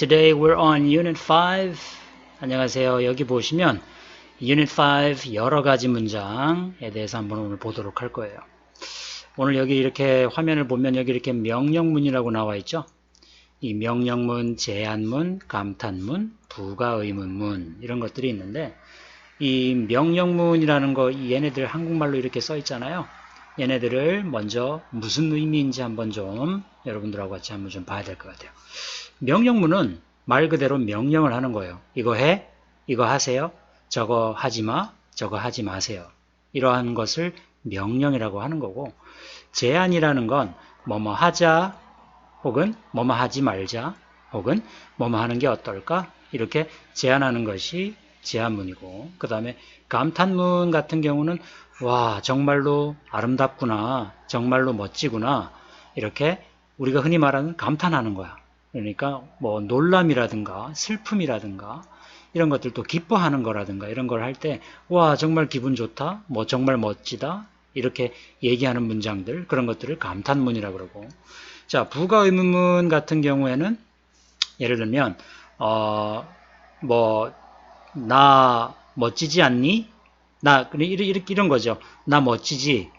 Today we're on Unit 5. 안녕하세요. 여기 보시면 Unit 5 여러 가지 문장에 대해서 한번 오늘 보도록 할 거예요. 오늘 여기 이렇게 화면을 보면 여기 이렇게 명령문이라고 나와 있죠. 이 명령문, 제안문, 감탄문, 부가의문문 이런 것들이 있는데 이 명령문이라는 거 얘네들 한국말로 이렇게 써 있잖아요. 얘네들을 먼저 무슨 의미인지 한번 좀 여러분들하고 같이 한번 좀 봐야 될 것 같아요. 명령문은 말 그대로 명령을 하는 거예요. 이거 해, 이거 하세요, 저거 하지 마, 저거 하지 마세요. 이러한 것을 명령이라고 하는 거고, 제안이라는 건 뭐뭐 하자, 혹은 뭐뭐 하지 말자, 혹은 뭐뭐 하는 게 어떨까? 이렇게 제안하는 것이 제안문이고, 그 다음에 감탄문 같은 경우는 와, 정말로 아름답구나, 정말로 멋지구나, 이렇게 우리가 흔히 말하는 감탄하는 거야. 그러니까 뭐 놀람이라든가 슬픔이라든가 이런 것들도 기뻐하는 거라든가 이런 걸 할 때 와 정말 기분 좋다 뭐 정말 멋지다 이렇게 얘기하는 문장들 그런 것들을 감탄문이라고 그러고. 자 부가 의문문 같은 경우에는 예를 들면 어뭐 나 멋지지 않니? 나 이렇게 이런 거죠. 나 멋지지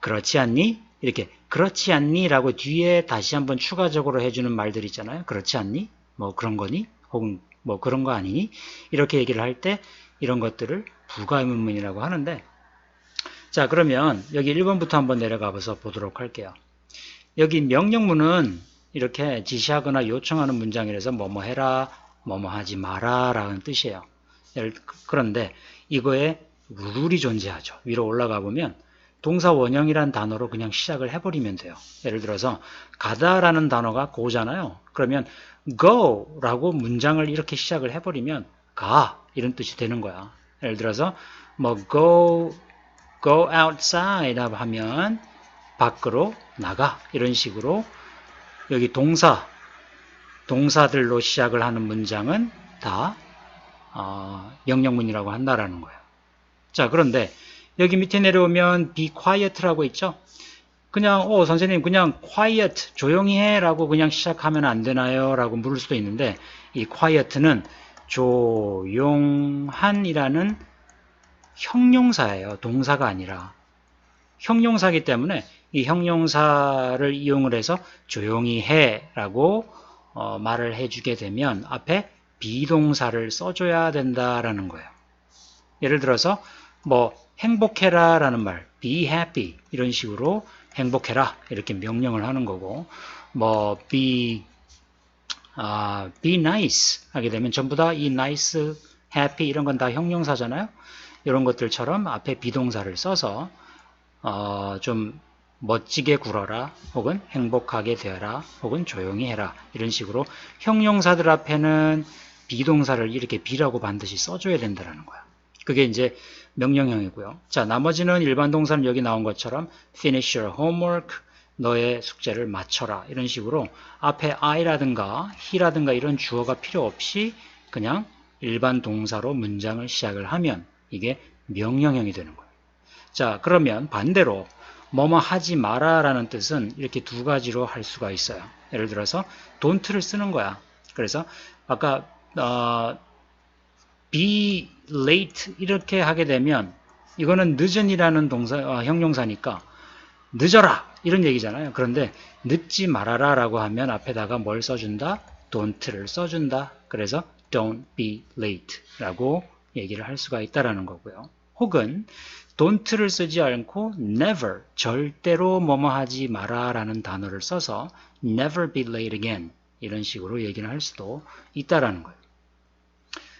그렇지 않니 이렇게 그렇지 않니? 라고 뒤에 다시 한번 추가적으로 해주는 말들 있잖아요. 그렇지 않니? 뭐 그런 거니? 혹은 뭐 그런 거 아니니? 이렇게 얘기를 할 때 이런 것들을 부가의문문이라고 하는데 자 그러면 여기 1번부터 한번 내려가 봐서 보도록 할게요. 여기 명령문은 이렇게 지시하거나 요청하는 문장이라서 뭐뭐 해라, 뭐뭐 하지 마라 라는 뜻이에요. 그런데 이거에 룰이 존재하죠. 위로 올라가 보면 동사 원형이란 단어로 그냥 시작을 해버리면 돼요. 예를 들어서 가다라는 단어가 고잖아요. 그러면 go라고 문장을 이렇게 시작을 해버리면 가 이런 뜻이 되는 거야. 예를 들어서 뭐 go go outside 하면 밖으로 나가 이런 식으로 여기 동사 동사들로 시작을 하는 문장은 다 어, 명령문이라고 한다라는 거예요. 자 그런데 여기 밑에 내려오면 be quiet라고 있죠. 그냥 어 선생님 그냥 quiet 조용히 해라고 그냥 시작하면 안 되나요? 라고 물을 수도 있는데 이 quiet는 조용한이라는 형용사예요. 동사가 아니라 형용사기 때문에 이 형용사를 이용을 해서 조용히 해라고 어, 말을 해주게 되면 앞에 비동사를 써줘야 된다라는 거예요. 예를 들어서 뭐 행복해라 라는 말 be happy 이런 식으로 행복해라 이렇게 명령을 하는 거고 뭐 be 아, be nice 하게 되면 전부 다 이 nice, happy 이런 건 다 형용사잖아요. 이런 것들처럼 앞에 비동사를 써서 어, 좀 멋지게 굴어라 혹은 행복하게 되어라 혹은 조용히 해라 이런 식으로 형용사들 앞에는 비동사를 이렇게 be라고 반드시 써줘야 된다는 거야. 그게 이제 명령형이고요. 자, 나머지는 일반 동사는 여기 나온 것처럼 finish your homework, 너의 숙제를 마쳐라. 이런 식으로 앞에 I라든가 he라든가 이런 주어가 필요 없이 그냥 일반 동사로 문장을 시작을 하면 이게 명령형이 되는 거예요. 자, 그러면 반대로 뭐뭐 하지 마라 라는 뜻은 이렇게 두 가지로 할 수가 있어요. 예를 들어서 don't를 쓰는 거야. 그래서 아까 어, be late 이렇게 하게 되면 이거는 늦은이라는 동사 어, 형용사니까 늦어라 이런 얘기잖아요. 그런데 늦지 말아라 라고 하면 앞에다가 뭘 써준다? don't를 써준다. 그래서 don't be late 라고 얘기를 할 수가 있다라는 거고요. 혹은 don't를 쓰지 않고 never 절대로 뭐뭐 하지 마라 라는 단어를 써서 never be late again 이런 식으로 얘기를 할 수도 있다라는 거예요.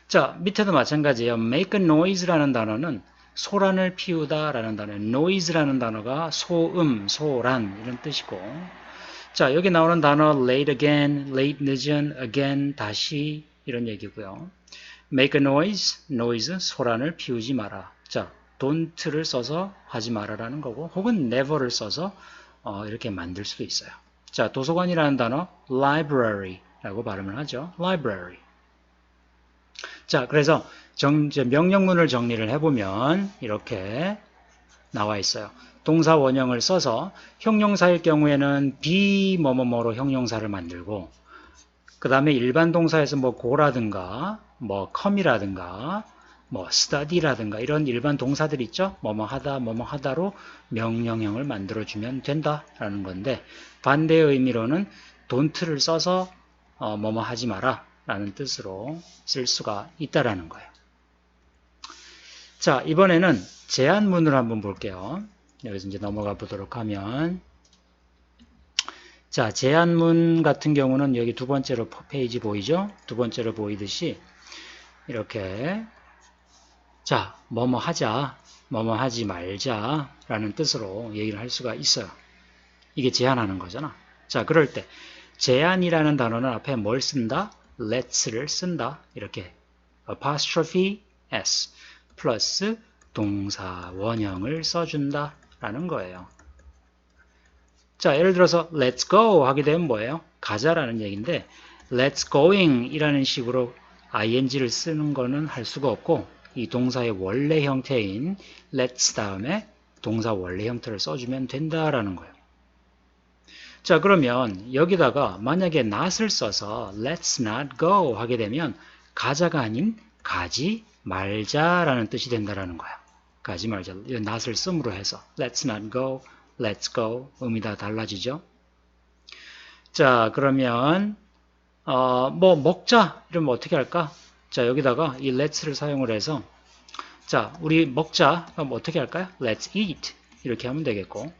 자, 밑에도 마찬가지예요. make noise라는 단어는 소란을 피우다 라는 단어예요. noise라는 단어가 소음, 소란 이런 뜻이고 자, 여기 나오는 단어 late again, late 늦은, again, 다시 이런 얘기고요. make a noise, noise, 소란을 피우지 마라. 자, don't를 써서 하지 마라라는 거고 혹은 never를 써서 어, 이렇게 만들 수도 있어요. 자, 도서관이라는 단어 library라고 발음을 하죠. library. 자, 그래서 정, 명령문을 정리를 해보면 이렇게 나와 있어요. 동사 원형을 써서 형용사일 경우에는 be 뭐뭐뭐로 형용사를 만들고 그 다음에 일반 동사에서 뭐 go라든가 뭐 come이라든가 뭐 study라든가 이런 일반 동사들 있죠? 뭐뭐 하다, 뭐뭐 하다로 명령형을 만들어주면 된다라는 건데 반대의 의미로는 don't를 써서 어, 뭐뭐 하지 마라 라는 뜻으로 쓸 수가 있다라는 거예요. 자, 이번에는 제안문을 한번 볼게요. 여기서 이제 넘어가 보도록 하면 자, 제안문 같은 경우는 여기 두 번째로 페이지 보이죠? 두 번째로 보이듯이 이렇게 자, 뭐뭐 하자, 뭐뭐 하지 말자 라는 뜻으로 얘기를 할 수가 있어요. 이게 제안하는 거잖아. 자, 그럴 때 제안이라는 단어는 앞에 뭘 쓴다? Let's를 쓴다. 이렇게 apostrophe s 플러스 동사 원형을 써준다 라는 거예요. 자, 예를 들어서 let's go 하게 되면 뭐예요? 가자라는 얘기인데 let's going 이라는 식으로 ing를 쓰는 거는 할 수가 없고 이 동사의 원래 형태인 let's 다음에 동사 원래 형태를 써주면 된다라는 거예요. 자 그러면 여기다가 만약에 not을 써서 let's not go 하게 되면 가자가 아닌 가지 말자라는 뜻이 된다라는 거야. 가지 말자. not을 씀으로 해서 let's not go, let's go 의미 다 달라지죠. 자 그러면 어, 뭐 먹자 이러면 어떻게 할까? 자 여기다가 이 let's를 사용을 해서 자 우리 먹자 그럼 어떻게 할까요? let's eat 이렇게 하면 되겠고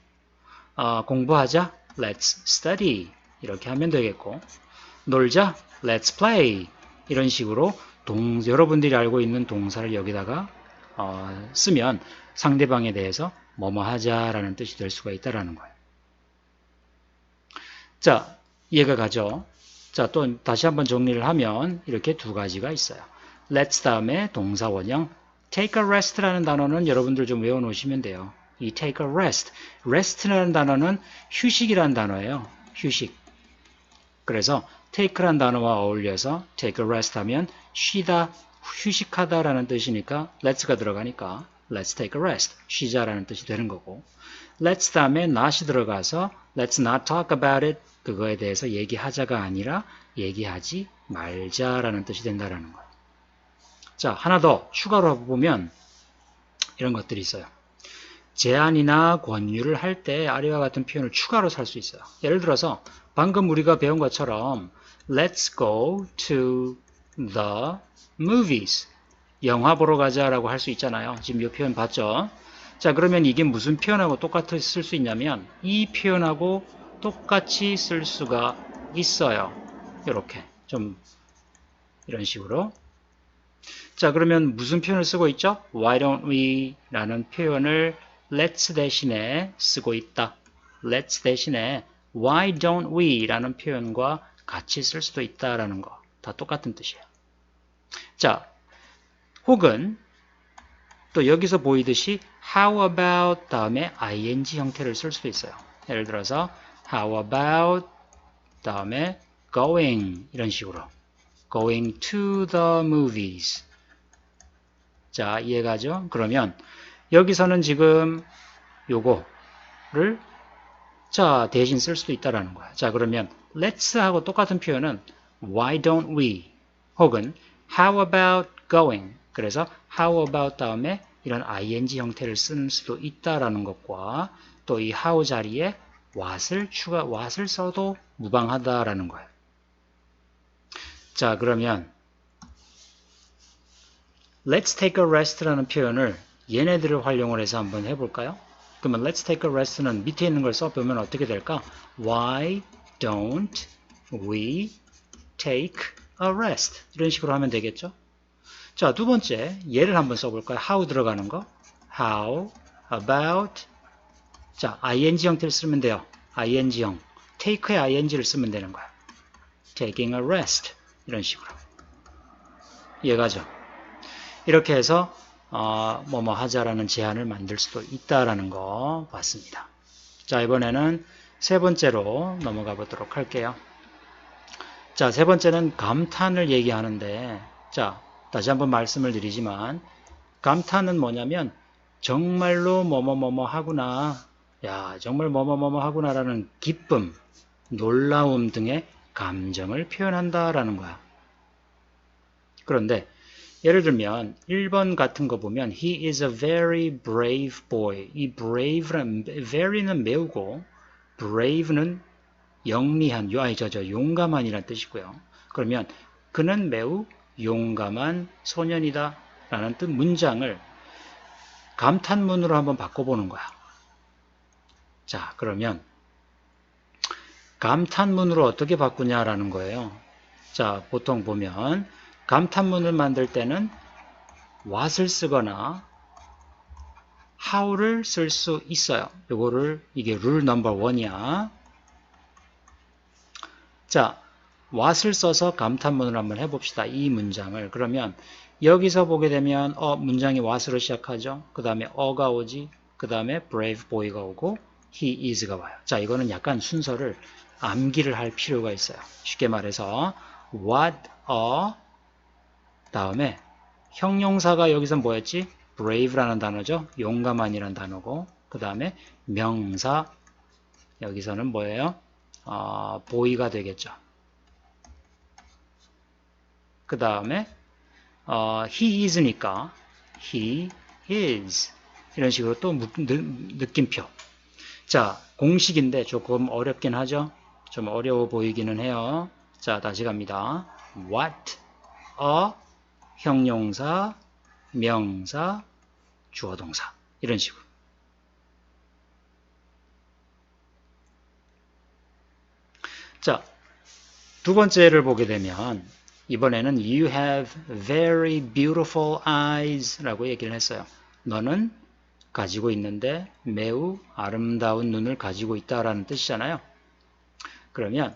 어, 공부하자 let's study 이렇게 하면 되겠고 놀자 let's play 이런 식으로 동, 여러분들이 알고 있는 동사를 여기다가 어, 쓰면 상대방에 대해서 뭐뭐 하자라는 뜻이 될 수가 있다라는 거예요. 자, 이해가 가죠? 자, 또 다시 한번 정리를 하면 이렇게 두 가지가 있어요. let's 다음에 동사 원형 take a rest라는 단어는 여러분들 좀 외워 놓으시면 돼요. 이 take a rest. rest라는 단어는 휴식이라는 단어예요. 휴식. 그래서 take라는 단어와 어울려서 take a rest 하면 쉬다, 휴식하다라는 뜻이니까 let's가 들어가니까 let's take a rest. 쉬자라는 뜻이 되는 거고 let's 다음에 not이 들어가서 let's not talk about it. 그거에 대해서 얘기하자가 아니라 얘기하지 말자라는 뜻이 된다라는 거예요. 자, 하나 더 추가로 보면 이런 것들이 있어요. 제안이나 권유를 할 때 아래와 같은 표현을 추가로 살 수 있어요. 예를 들어서 방금 우리가 배운 것처럼 Let's go to the movies. 영화 보러 가자라고 할 수 있잖아요. 지금 이 표현 봤죠? 자, 그러면 이게 무슨 표현하고 똑같이 쓸 수 있냐면 이 표현하고 똑같이 쓸 수가 있어요. 이렇게 좀 이런 식으로 자 그러면 무슨 표현을 쓰고 있죠? Why don't we 라는 표현을 let's 대신에 쓰고 있다. let's 대신에 why don't we 라는 표현과 같이 쓸 수도 있다라는 거. 다 똑같은 뜻이에요. 자, 혹은 또 여기서 보이듯이 how about 다음에 ing 형태를 쓸 수도 있어요. 예를 들어서 how about 다음에 going 이런 식으로 going to the movies 자 이해가죠? 그러면 여기서는 지금 요거를 자 대신 쓸 수도 있다라는 거야. 자 그러면 let's 하고 똑같은 표현은 why don't we 혹은 how about going 그래서 how about 다음에 이런 ing 형태를 쓸 수도 있다라는 것과 또 이 how 자리에 what을 추가 what을 써도 무방하다라는 거예요. 자 그러면 let's take a rest라는 표현을 얘네들을 활용을 해서 한번 해볼까요? 그러면 let's take a rest는 밑에 있는 걸 써보면 어떻게 될까? Why don't we take a rest? 이런 식으로 하면 되겠죠? 자, 두 번째 얘를 한번 써볼까요? how 들어가는 거. how about 자, ing 형태를 쓰면 돼요. ing형. take의 ing를 쓰면 되는 거야. taking a rest 이런 식으로. 이해가죠? 이렇게 해서 어, 뭐뭐 하자라는 제안을 만들 수도 있다라는 거 봤습니다. 자 이번에는 세 번째로 넘어가 보도록 할게요. 자 세 번째는 감탄을 얘기하는데 자 다시 한번 말씀을 드리지만 감탄은 뭐냐면 정말로 뭐뭐뭐뭐 하구나 야 정말 뭐뭐뭐뭐 하구나라는 기쁨 놀라움 등의 감정을 표현한다라는 거야. 그런데 예를 들면 1번 같은 거 보면 he is a very brave boy. 이 brave는 very는 매우고 brave는 영리한, 요, 아니, 저, 저, 용감한이라는 뜻이고요. 그러면 그는 매우 용감한 소년이다 라는 뜻 문장을 감탄문으로 한번 바꿔보는 거야. 자, 그러면 감탄문으로 어떻게 바꾸냐라는 거예요. 자, 보통 보면 감탄문을 만들 때는 what을 쓰거나 how를 쓸 수 있어요. 요거를 이게 룰 넘버 원이야. 자, what을 써서 감탄문을 한번 해봅시다. 이 문장을. 그러면 여기서 보게 되면 어 문장이 what으로 시작하죠. 그 다음에 어가 오지. 그 다음에 brave boy가 오고 he is가 와요. 자, 이거는 약간 순서를 암기를 할 필요가 있어요. 쉽게 말해서 what a 다음에 형용사가 여기서 뭐였지? brave라는 단어죠. 용감한이라는 단어고 그 다음에 명사 여기서는 뭐예요? 어, boy가 되겠죠. 그 다음에 어, he is니까 he is 이런 식으로 또 느, 느낌표 자 공식인데 조금 어렵긴 하죠 좀 어려워 보이기는 해요 자 다시 갑니다 what a 형용사 명사 주어동사 이런 식으로 자 두 번째를 보게 되면 이번에는 you have very beautiful eyes 라고 얘기를 했어요. 너는 가지고 있는데 매우 아름다운 눈을 가지고 있다라는 뜻이잖아요. 그러면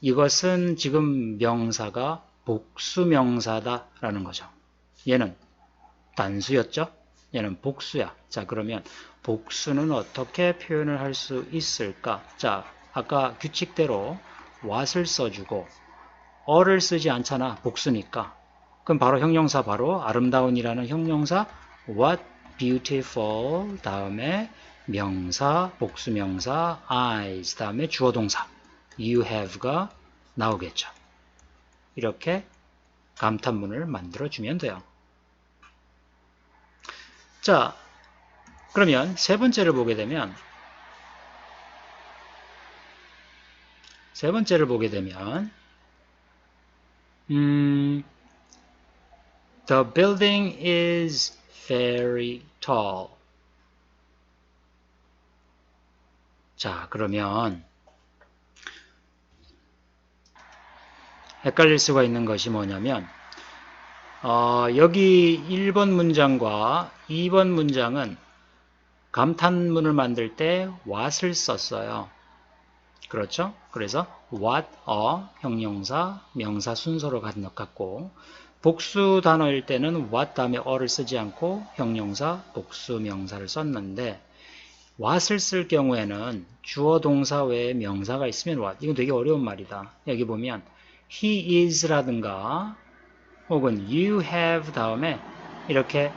이것은 지금 명사가 복수 명사다라는 거죠. 얘는 단수였죠? 얘는 복수야. 자, 그러면 복수는 어떻게 표현을 할 수 있을까? 자, 아까 규칙대로 what을 써주고 어를 쓰지 않잖아. 복수니까. 그럼 바로 형용사 바로 아름다운이라는 형용사 what beautiful 다음에 명사 복수명사 eyes 다음에 주어동사 you have가 나오겠죠. 이렇게 감탄문을 만들어 주면 돼요. 자, 그러면 세 번째를 보게 되면 세 번째를 보게 되면 음, the building is very tall. 자, 그러면 헷갈릴 수가 있는 것이 뭐냐면 어, 여기 1번 문장과 2번 문장은 감탄문을 만들 때 what을 썼어요. 그렇죠? 그래서 what, a, 형용사, 명사 순서로 갖고 복수 단어일 때는 what 다음에 a를 쓰지 않고 형용사, 복수 명사를 썼는데 what을 쓸 경우에는 주어 동사 외에 명사가 있으면 what. 이건 되게 어려운 말이다. 여기 보면 he is라든가 혹은 you have 다음에 이렇게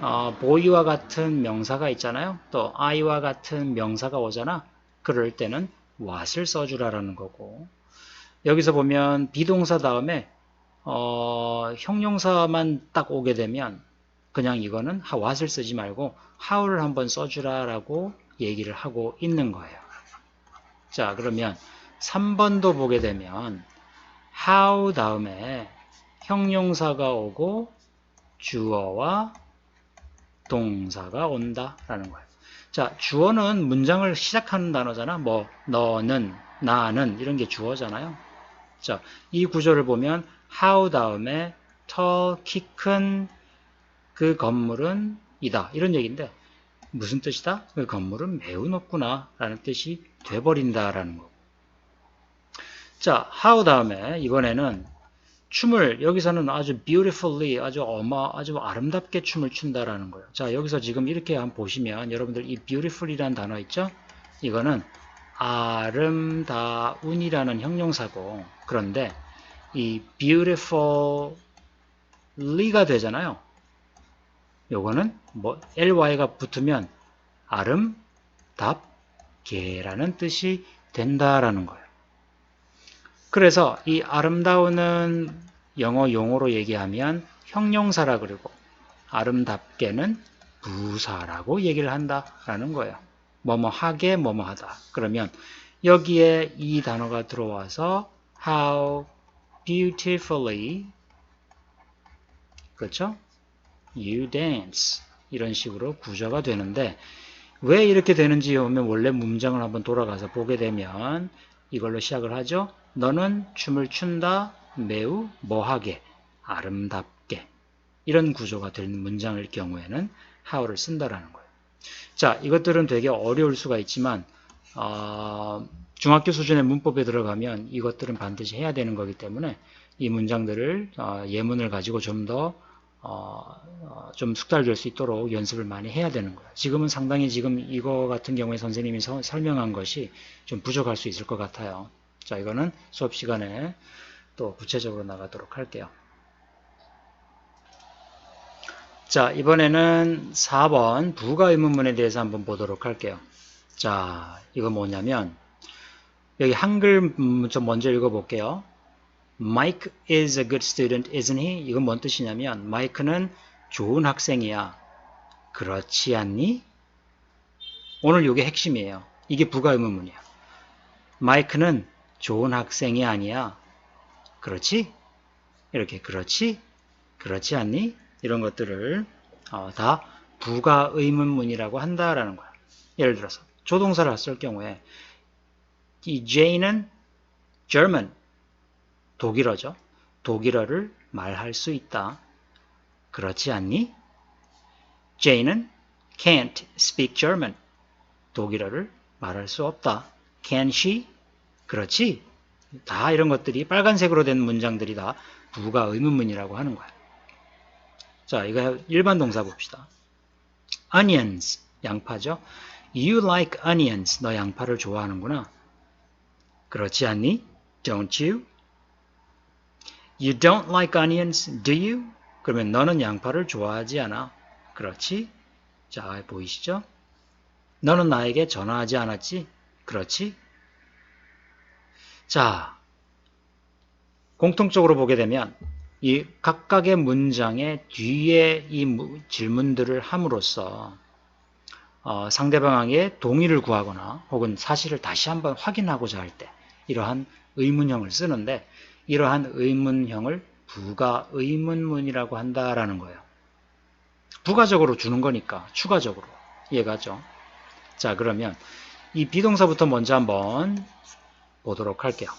어, boy와 같은 명사가 있잖아요. 또 I와 같은 명사가 오잖아. 그럴 때는 what을 써주라라는 거고 여기서 보면 비동사 다음에 어, 형용사만 딱 오게 되면 그냥 이거는 what을 쓰지 말고 how를 한번 써주라라고 얘기를 하고 있는 거예요. 자 그러면 3번도 보게 되면 how 다음에 형용사가 오고 주어와 동사가 온다라는 거예요. 자, 주어는 문장을 시작하는 단어잖아. 뭐 너는, 나는 이런 게 주어잖아요. 자, 이 구조를 보면 how 다음에 tall, 키 큰 그 건물은 이다. 이런 얘기인데 무슨 뜻이다? 그 건물은 매우 높구나 라는 뜻이 돼버린다라는 거. 자, how 다음에 이번에는 춤을 여기서는 아주 beautifully 아주 어마 아주 아름답게 춤을 춘다라는 거예요. 자 여기서 지금 이렇게 한번 보시면 여러분들 이 beautiful이라는 단어 있죠? 이거는 아름다운이라는 형용사고 그런데 이 beautifully가 되잖아요. 요거는 뭐 ly가 붙으면 아름답게라는 뜻이 된다라는 거예요. 그래서 이 아름다운은 영어 용어로 얘기하면 형용사라 그러고 아름답게는 부사라고 얘기를 한다라는 거예요. 뭐뭐 하게 뭐뭐 하다. 그러면 여기에 이 단어가 들어와서 how beautifully 그렇죠? you dance 이런 식으로 구조가 되는데 왜 이렇게 되는지 보면 원래 문장을 한번 돌아가서 보게 되면 이걸로 시작을 하죠. 너는 춤을 춘다 매우 뭐하게 아름답게 이런 구조가 되는 문장일 경우에는 how를 쓴다라는 거예요. 자, 이것들은 되게 어려울 수가 있지만 어, 중학교 수준의 문법에 들어가면 이것들은 반드시 해야 되는 거기 때문에 이 문장들을 어, 예문을 가지고 좀더 어, 어, 좀 숙달될 수 있도록 연습을 많이 해야 되는 거예요. 지금은 상당히 지금 이거 같은 경우에 선생님이 서, 설명한 것이 좀 부족할 수 있을 것 같아요. 자, 이거는 수업 시간에 또 구체적으로 나가도록 할게요. 자, 이번에는 4번 부가 의문문에 대해서 한번 보도록 할게요. 자, 이거 뭐냐면 여기 한글 좀 먼저 읽어볼게요. Mike is a good student, isn't he? 이건 뭔 뜻이냐면 마이크는 좋은 학생이야. 그렇지 않니? 오늘 이게 핵심이에요. 이게 부가 의문문이야. 마이크는 좋은 학생이 아니야. 그렇지? 이렇게 그렇지? 그렇지 않니? 이런 것들을 어, 다 부가 의문문이라고 한다라는 거야. 예를 들어서 조동사를 쓸 경우에 이 J는 German 독일어죠. 독일어를 말할 수 있다. 그렇지 않니? J는 can't speak German. 독일어를 말할 수 없다. Can she? 그렇지? 다 이런 것들이 빨간색으로 된 문장들이 다 부가 의문문이라고 하는 거야. 자, 이거 일반 동사 봅시다. onions, 양파죠. You like onions. 너 양파를 좋아하는구나. 그렇지 않니? Don't you? You don't like onions, do you? 그러면 너는 양파를 좋아하지 않아. 그렇지? 자, 보이시죠? 너는 나에게 전화하지 않았지? 그렇지? 자, 공통적으로 보게 되면 이 각각의 문장의 뒤에 이 질문들을 함으로써 어, 상대방에게 동의를 구하거나 혹은 사실을 다시 한번 확인하고자 할 때 이러한 의문형을 쓰는데 이러한 의문형을 부가 의문문이라고 한다라는 거예요. 부가적으로 주는 거니까 추가적으로 이해가죠? 자 그러면 이 비동사부터 먼저 한번 보도록 할게요.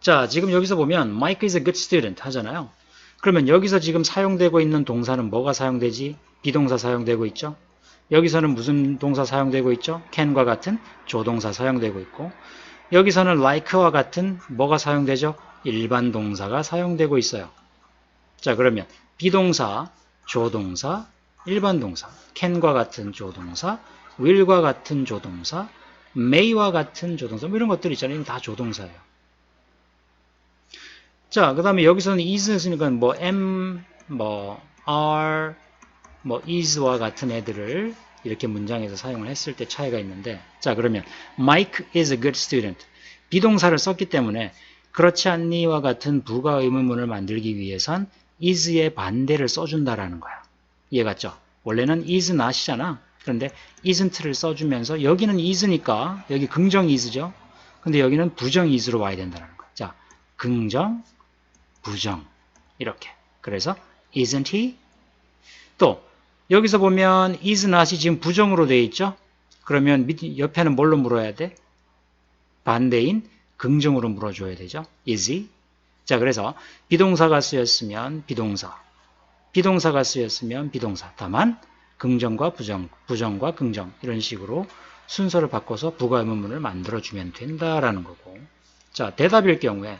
자 지금 여기서 보면 Mike is a good student 하잖아요. 그러면 여기서 지금 사용되고 있는 동사는 뭐가 사용되지? 비동사 사용되고 있죠? 여기서는 무슨 동사 사용되고 있죠? can과 같은 조동사 사용되고 있고 여기서는 like와 같은 뭐가 사용되죠? 일반 동사가 사용되고 있어요. 자 그러면 비동사, 조동사, 일반 동사, can과 같은 조동사, will과 같은 조동사, may와 같은 조동사 뭐 이런 것들 있잖아요. 다 조동사예요. 자, 그 다음에 여기서는 is 쓰니까 뭐 am, 뭐 are, 뭐 is와 같은 애들을 이렇게 문장에서 사용을 했을 때 차이가 있는데 자 그러면 Mike is a good student 비동사를 썼기 때문에 그렇지 않니와 같은 부가 의문문을 만들기 위해선 is의 반대를 써준다라는 거야. 이해 갔죠? 원래는 is not이잖아. 그런데 isn't를 써주면서 여기는 is니까 여기 긍정 is죠. 근데 여기는 부정 is로 와야 된다는 거야. 자, 긍정, 부정 이렇게. 그래서 isn't he? 또 여기서 보면 is not이 지금 부정으로 되어 있죠? 그러면 옆에는 뭘로 물어야 돼? 반대인 긍정으로 물어줘야 되죠. is he? 자, 그래서 비동사가 쓰였으면 비동사, 비동사가 쓰였으면 비동사. 다만 긍정과 부정, 부정과 긍정 이런 식으로 순서를 바꿔서 부가의문문을 만들어주면 된다라는 거고. 자, 대답일 경우에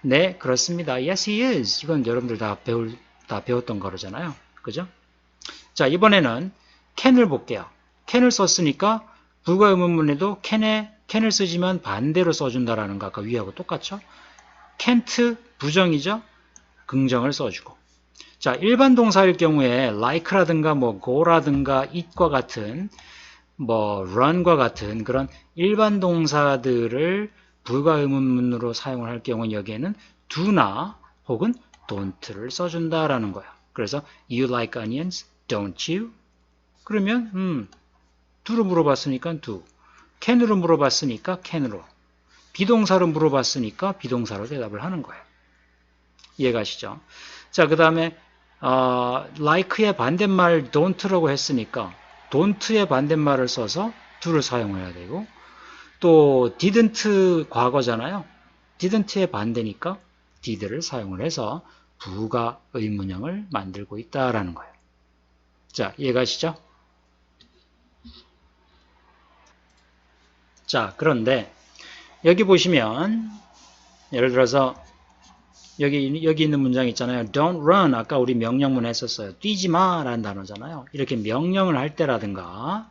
네, 그렇습니다. Yes, he is. 이건 여러분들 다 배울 다 배웠던 거잖아요. 그죠? 자, 이번에는 can을 볼게요. can을 썼으니까 불가의문문에도 can에, can을 쓰지만 반대로 써준다라는 거 아까 위하고 똑같죠? can't 부정이죠? 긍정을 써주고. 자, 일반 동사일 경우에 like라든가 뭐 go라든가 it과 같은 뭐 run과 같은 그런 일반 동사들을 불가 의문문으로 사용을 할 경우는 여기에는 do나 혹은 don't를 써준다라는 거야. 그래서 you like onions, don't you? 그러면 음, do로 물어봤으니까 do. Can으로 물어봤으니까 can으로. 비동사로 물어봤으니까 비동사로 대답을 하는 거예요. 이해가시죠? 자, 그 다음에 어, like의 반대말 don't라고 했으니까 don't의 반대말을 써서 do를 사용해야 되고 또 didn't 과거잖아요. didn't의 반대니까 did를 사용을 해서 부가 의문형을 만들고 있다라는 거예요. 자, 이해가시죠? 자, 그런데 여기 보시면 예를 들어서 여기 여기 있는 문장 있잖아요. Don't run. 아까 우리 명령문 했었어요. 뛰지 마라는 단어잖아요. 이렇게 명령을 할 때라든가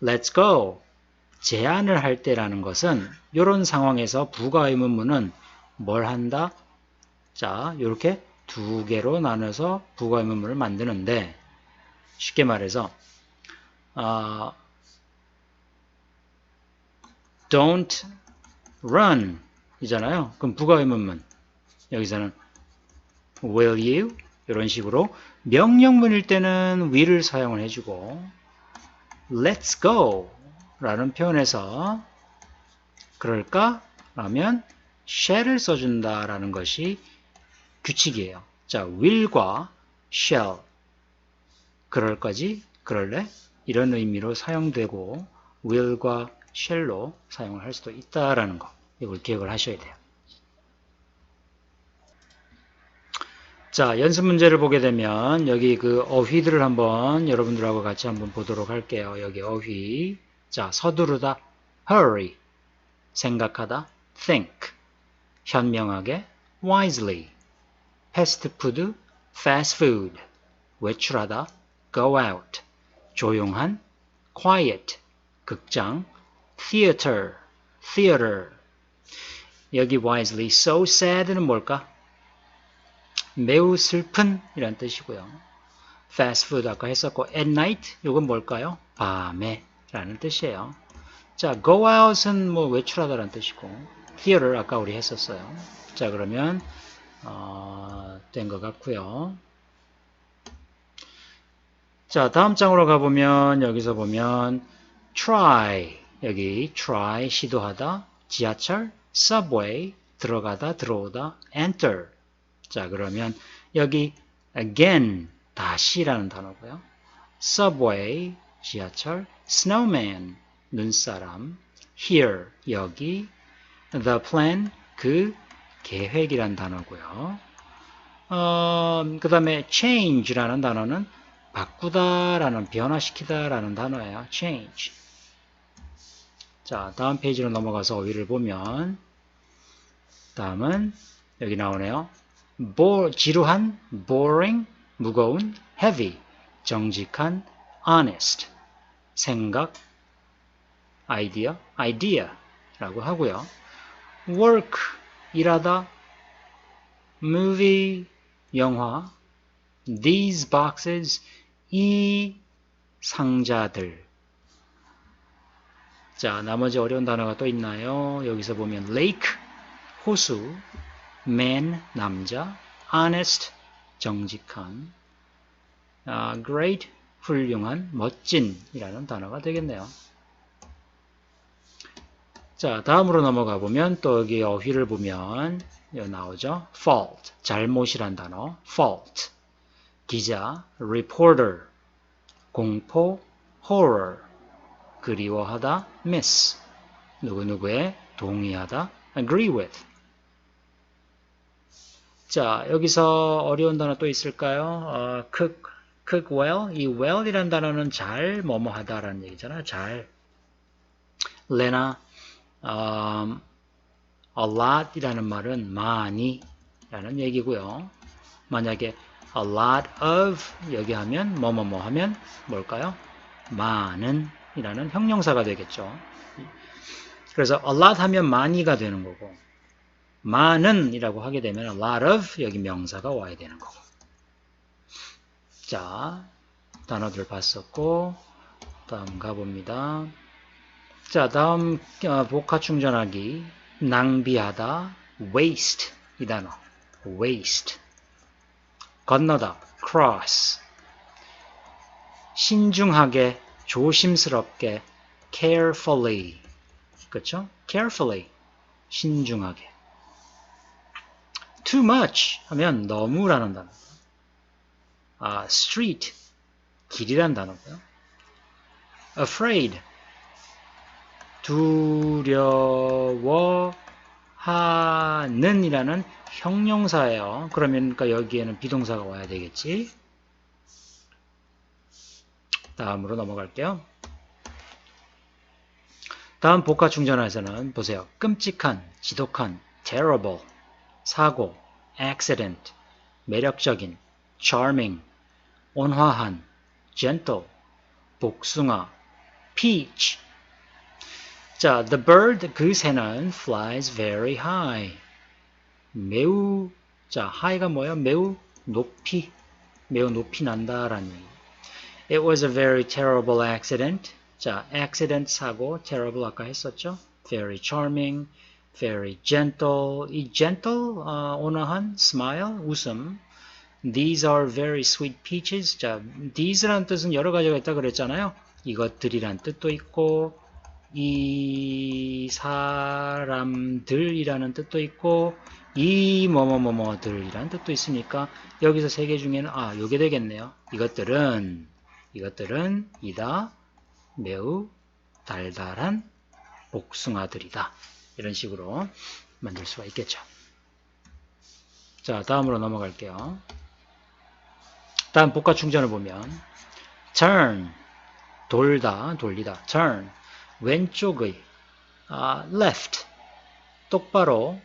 Let's go. 제안을 할 때라는 것은 이런 상황에서 부가 의문문은 뭘 한다? 자, 이렇게 두 개로 나눠서 부가 의문문을 만드는데 쉽게 말해서 어, don't run 이잖아요. 그럼 부가 의문문 여기서는 will you 이런 식으로 명령문일 때는 will을 사용을 해주고 let's go 라는 표현에서 그럴까? 라면 shall을 써준다 라는 것이 규칙이에요. 자, will과 shall 그럴 거지? 그럴래? 이런 의미로 사용되고 will과 shall로 사용을 할 수도 있다라는 거. 이걸 기억을 하셔야 돼요. 자, 연습 문제를 보게 되면 여기 그 어휘들을 한번 여러분들하고 같이 한번 보도록 할게요. 여기 어휘. 자, 서두르다 hurry. 생각하다 think. 현명하게 wisely. 패스트푸드 fast food. 외출하다 go out. 조용한 quiet. 극장 theater. theater. 여기 wisely so sad는 뭘까? 매우 슬픈 이란 뜻이고요. fast food 아까 했었고 at night 이건 뭘까요? 밤에 라는 뜻이에요. 자, go out은 뭐 외출하다라는 뜻이고 theater 아까 우리 했었어요. 자, 그러면 어, 된 것 같고요. 자, 다음 장으로 가보면 여기서 보면 try 여기 try 시도하다 지하철 subway 들어가다 들어오다 enter 자 그러면 여기 again 다시라는 단어고요. subway 지하철 snowman 눈사람 here 여기 the plan 그 계획이란 단어고요. 어, 그 다음에 change라는 단어는 바꾸다 라는 변화시키다 라는 단어예요. change. 자, 다음 페이지로 넘어가서 어휘를 보면 다음은 여기 나오네요. bo, 지루한, boring, 무거운, heavy, 정직한, honest, 생각, idea, idea라고 하고요. work, 일하다, movie, 영화, these boxes, 이 상자들. 자, 나머지 어려운 단어가 또 있나요? 여기서 보면 lake, 호수, man, 남자, honest, 정직한, uh, great, 훌륭한, 멋진이라는 단어가 되겠네요. 자, 다음으로 넘어가 보면 또 여기 어휘를 보면 여기 나오죠. fault, 잘못이란 단어, fault. 기자, reporter, 공포, horror, 그리워하다, miss, 누구누구에 동의하다, agree with. 자, 여기서 어려운 단어 또 있을까요? 어, cook, cook well. 이 well이란 단어는 잘 뭐뭐 하다 라는 얘기잖아요. 잘. 레나, um, a lot이라는 말은 많이 라는 얘기고요. 만약에 a lot of 여기 하면 뭐뭐뭐 뭐 하면 뭘까요? 많은 이라는 형용사가 되겠죠. 그래서 a lot 하면 많이가 되는 거고 많은 이라고 하게 되면 a lot of 여기 명사가 와야 되는 거고 자 단어들 봤었고 다음 가봅니다. 자 다음 어, 복화 충전하기 낭비하다, waste 이 단어, waste. 건너다, cross. 신중하게, 조심스럽게, carefully. 그렇죠? carefully. 신중하게. too much 하면 너무라는 단어. 아, street 길이란 단어고요. afraid 두려워하는 이라는 형용사예요. 그러면 그러니까 여기에는 비동사가 와야 되겠지. 다음으로 넘어갈게요. 다음 복화 충전에서는 보세요. 끔찍한, 지독한, terrible, 사고, accident, 매력적인, charming, 온화한, gentle, 복숭아, peach. 자, the bird, 그 새는 flies very high. 매우, 자, high가 뭐예요? 매우 높이, 매우 높이 난다라는. It was a very terrible accident. 자, accident 사고, terrible 아까 했었죠? Very charming, very gentle. 이 gentle, 어, 온화한, smile, 웃음. These are very sweet peaches. 자, these라는 뜻은 여러 가지가 있다 그랬잖아요. 이것들이란 뜻도 있고, 이 사람들이라는 뜻도 있고, 이 뭐뭐뭐뭐들이라는 뜻도 있으니까 여기서 세 개 중에는 아, 요게 되겠네요. 이것들은 이것들은 이다 매우 달달한 복숭아들이다. 이런 식으로 만들 수가 있겠죠. 자, 다음으로 넘어갈게요. 다음 복과 충전을 보면 turn 돌다 돌리다 turn 왼쪽의 아, left 똑바로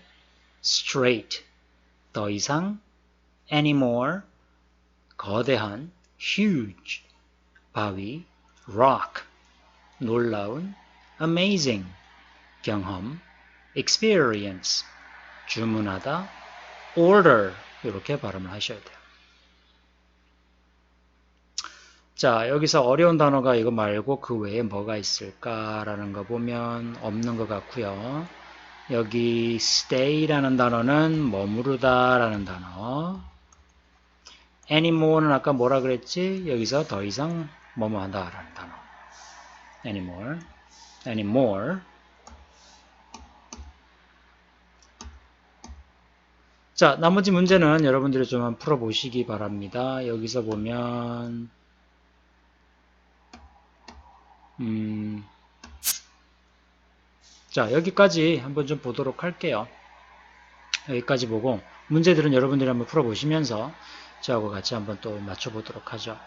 straight 더 이상 anymore 거대한 huge 바위 rock 놀라운 amazing 경험 experience 주문하다 order 이렇게 발음을 하셔야 돼요. 자, 여기서 어려운 단어가 이거 말고 그 외에 뭐가 있을까라는 거 보면 없는 것 같고요. 여기 stay라는 단어는 머무르다 라는 단어. anymore는 아까 뭐라 그랬지? 여기서 더 이상 뭐뭐 한다라는 단어. anymore, anymore. 자, 나머지 문제는 여러분들이 좀 풀어보시기 바랍니다. 여기서 보면 음, 자, 여기까지 한번 좀 보도록 할게요. 여기까지 보고 문제들은 여러분들이 한번 풀어보시면서 저하고 같이 한번 또 맞춰보도록 하죠.